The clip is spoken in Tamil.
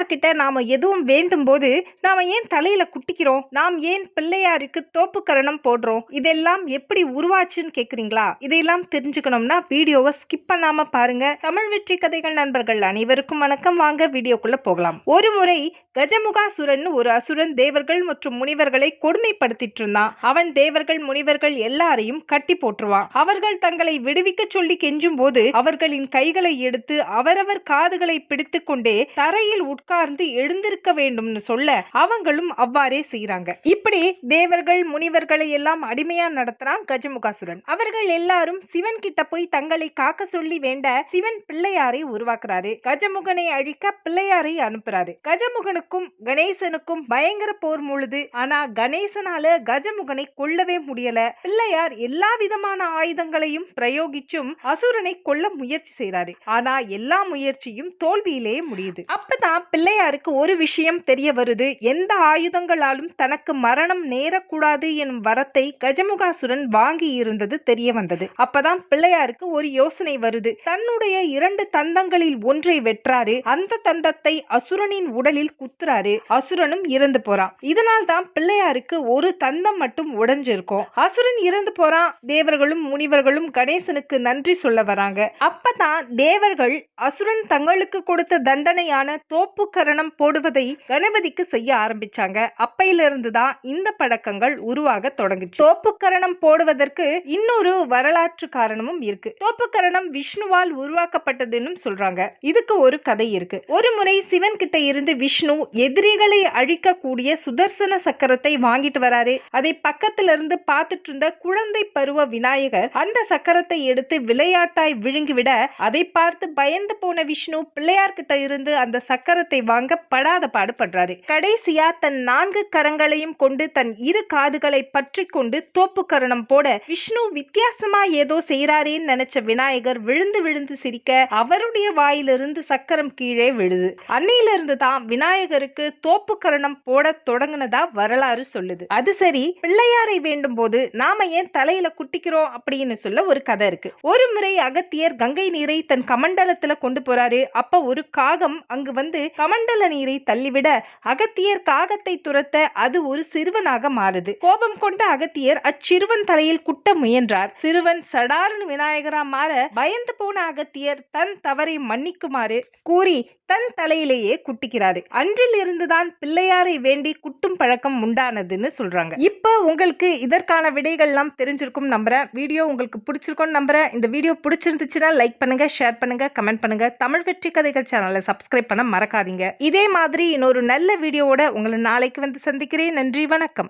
பிள்ளையார்கிட்ட நாம எதுவும் வேண்டும் போது நாம ஏன் தலையில குட்டிக்கிறோம்? நாம் ஏன் பிள்ளையாருக்கு தோப்புக்கரணம் போடுறோம்? இதெல்லாம் எப்படி உருவாச்சுன்னு கேக்குறீங்களா? இதையெல்லாம் தெரிஞ்சுக்கணும்னா வீடியோவை ஸ்கிப் பண்ணாம பாருங்க. தமிழ் வெற்றி கதைகள் நண்பர்கள் அனைவருக்கும் வணக்கம். வாங்க வீடியோக்குள்ள போகலாம். ஒரு முறை கஜமுகாசுரன் ஒரு அசுரன் தேவர்கள் மற்றும் முனிவர்களை கொடுமைப்படுத்திட்டு இருந்தான். அவன் தேவர்கள் முனிவர்கள் எல்லாரையும் கட்டி போட்டுருவான். அவர்கள் தங்களை விடுவிக்க சொல்லி கெஞ்சும் போது அவர்களின் கைகளை எடுத்து அவரவர் காதுகளை பிடித்து கொண்டே தரையில் உட்கார்ந்து எழுந்திருக்க வேண்டும்னு சொல்ல அவங்களும் அவ்வாறே செய்யறாங்க இப்படி தேவர்கள் முனிவர்களை எல்லாம் அடிமையா நடத்துறான் கஜமுகாசுரன். அவர்கள் எல்லாரும் சிவன் கிட்ட போய் தங்களை காக்க சொல்லி வேண்ட சிவன் பிள்ளையாரை உருவாக்குறாரு. கஜமுகனை அழிக்க பிள்ளையாரை அனுப்புறாரு. கஜமுகனுக்கும் கணேசனுக்கும் பயங்கர போர் முழுது ஆனா கணேசனால கஜமுகனை கொல்லவே முடியல. பிள்ளையார் எல்லா விதமான ஆயுதங்களையும் பிரயோகிச்சும் அசுரனை கொல்ல முயற்சி செய்யறாரு ஆனா எல்லா முயற்சியும் தோல்வியிலே முடியுது. அப்பதான் பிள்ளையாருக்கு ஒரு விஷயம் தெரிய வருது. எந்த ஆயுதங்களாலும் தனக்கு மரணம் நேரக்கூடாது எனும் வரத்தை கஜமுகாசுரன் வாங்கி இருந்தது தெரிய வந்தது. அப்பதான் பிள்ளையாருக்கு ஒரு யோசனை வருது. தன்னுடைய இரண்டு தந்தங்களில் ஒன்றை வெற்றாரு. அந்த தந்தத்தை அசுரனின் உடலில் குத்துறாரு. அசுரனும் இறந்து போறான். இதனால் தான் பிள்ளையாருக்கு ஒரு தந்தம் மட்டும் உடைஞ்சிருக்கும். அசுரன் இறந்து போறான். தேவர்களும் முனிவர்களும் கணேசனுக்கு நன்றி சொல்ல வராங்க. அப்பதான் தேவர்கள் அசுரன் தங்களுக்கு கொடுத்த தண்டனையான தோப்பு கரணம் போடுவதை கணபதிக்கு செய்ய ஆரம்பிச்சாங்க. அப்பையிலிருந்து தான் இந்த பழக்கங்கள் உருவாக தொடங்குச்சு. தோப்பு கரணம் போடுவதற்கு இன்னொரு வரலாற்று காரணமும் இருக்கு. தோப்பு கரணம் விஷ்ணுவால் உருவாக்கப்பட்டதுன்னு சொல்றாங்க. இதுக்கு ஒரு கதை இருக்கு. ஒரு முறை சிவன் கிட்ட இருந்து விஷ்ணு எதிரிகளை அழிக்கக்கூடிய சுதர்சன சக்கரத்தை வாங்கிட்டு வராரு. அதை பக்கத்துல இருந்து பார்த்துட்டு இருந்த குழந்தை பருவ விநாயகர் அந்த சக்கரத்தை எடுத்து விளையாட்டாய் விழுங்கிவிட அதை பார்த்து பயந்து போன விஷ்ணு பிள்ளையார்கிட்ட இருந்து அந்த சக்கரத்தை வாங்க படாத பாடுபடுறாரு. கடைசியா தன் நான்கு கரங்களையும் கொண்டு தன் இரு காதுகளை பற்றி கொண்டு தோப்பு கரணம் போட விஷ்ணு வித்தியாசமா ஏதோ செய்யறாரேன்னு நினைச்ச விநாயகர் விழுந்து விழுந்து சிரிக்க அவருடைய வாயிலிருந்து சக்கரம் கீழே விழுது. அன்னையிலிருந்து தான் விநாயகருக்கு தோப்பு கரணம் போட தொடங்குனதா வரலாறு சொல்லுது. அது சரி பிள்ளையாரை வேண்டும் போது நாம ஏன் தலையில குட்டிக்கிறோம் அப்படின்னு சொல்ல ஒரு கதை இருக்கு. ஒரு முறை அகத்தியர் கங்கை நீரை தன் கமண்டலத்துல கொண்டு போறாரு. அப்ப ஒரு காகம் அங்கு வந்து கமண்டல நீரை தள்ளிவிட அகத்தியர் காகத்தை துரத்த அது ஒரு சிறுவனாக மாறுது. கோபம் கொண்ட அகத்தியர் அச்சிறுவன் தலையில் குட்ட முயன்றார். சிறுவன் சடாரன் விநாயகரா மாற பயந்து போன அகத்தியர் தன் தவறை மன்னிக்குமாறு கூறி தன் தலையிலேயே குட்டிக்கிறாரு. அன்றில் இருந்துதான் பிள்ளையாரை வேண்டி குட்டும் பழக்கம் உண்டானதுன்னு சொல்றாங்க. இப்போ உங்களுக்கு இதற்கான விடைகள்லாம் தெரிஞ்சிருக்கும் நம்புறேன். வீடியோ உங்களுக்கு பிடிச்சிருக்கும்னு நம்புறேன். இந்த வீடியோ பிடிச்சிருந்துச்சுன்னா லைக் பண்ணுங்க ஷேர் பண்ணுங்க கமெண்ட் பண்ணுங்க. தமிழ் வெற்றி கதைகள் சேனலை சப்ஸ்கிரைப் பண்ண மறக்காதீங்க. இதே மாதிரி இன்னொரு நல்ல வீடியோவோட உங்களை நாளைக்கு வந்து சந்திக்கிறேன். நன்றி வணக்கம்.